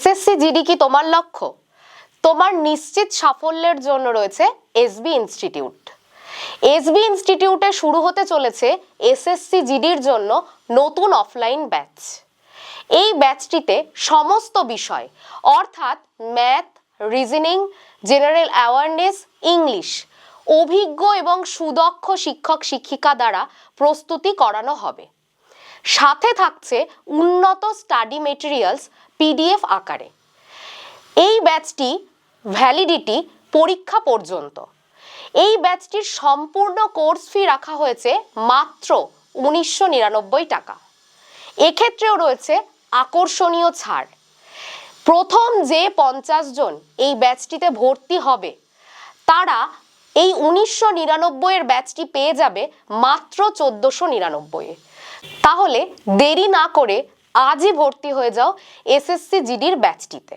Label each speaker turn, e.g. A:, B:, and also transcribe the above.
A: SSC GD কি তোমার লক্ষ্য? তোমার নিশ্চিত সাফল্যের জন্য রয়েছে এসবি ইনস্টিটিউট এসবি ইনস্টিটিউটে শুরু হতে চলেছে এসএসসি জিডির জন্য নতুন অফলাইন ব্যাচ এই ব্যাচটিতে সমস্ত বিষয়, অর্থাৎ math reasoning general awareness English অভিজ্ঞ এবং সুদক্ষ শিক্ষক শিক্ষিকা দ্বারা প্রস্তুতি করানো হবে। সাথে থাকছে উন্নত স্টাডি মেটেরিয়ালস পিডিএফ আকারে। এই ব্যাচটি ভ্যালিডিটি পরীক্ষা পর্যন্ত। এই ব্যাচটির সম্পূর্ণ কোর্স ফি রাখা হয়েছে মাত্র উনিশশো নিরানব্বই টাকা। এক্ষেত্রেও রয়েছে আকর্ষণীয় ছাড়। প্রথম যে পঞ্চাশ জন এই ব্যাচটিতে ভর্তি হবে, তারা এই উনিশশো নিরানব্বইয়ের ব্যাচটি পেয়ে যাবে মাত্র চোদ্দোশো নিরানব্বইয়ে তাহলে দেরি না করে আজই ভর্তি হয়ে যাও এসএসসি জিডির ব্যাচটিতে।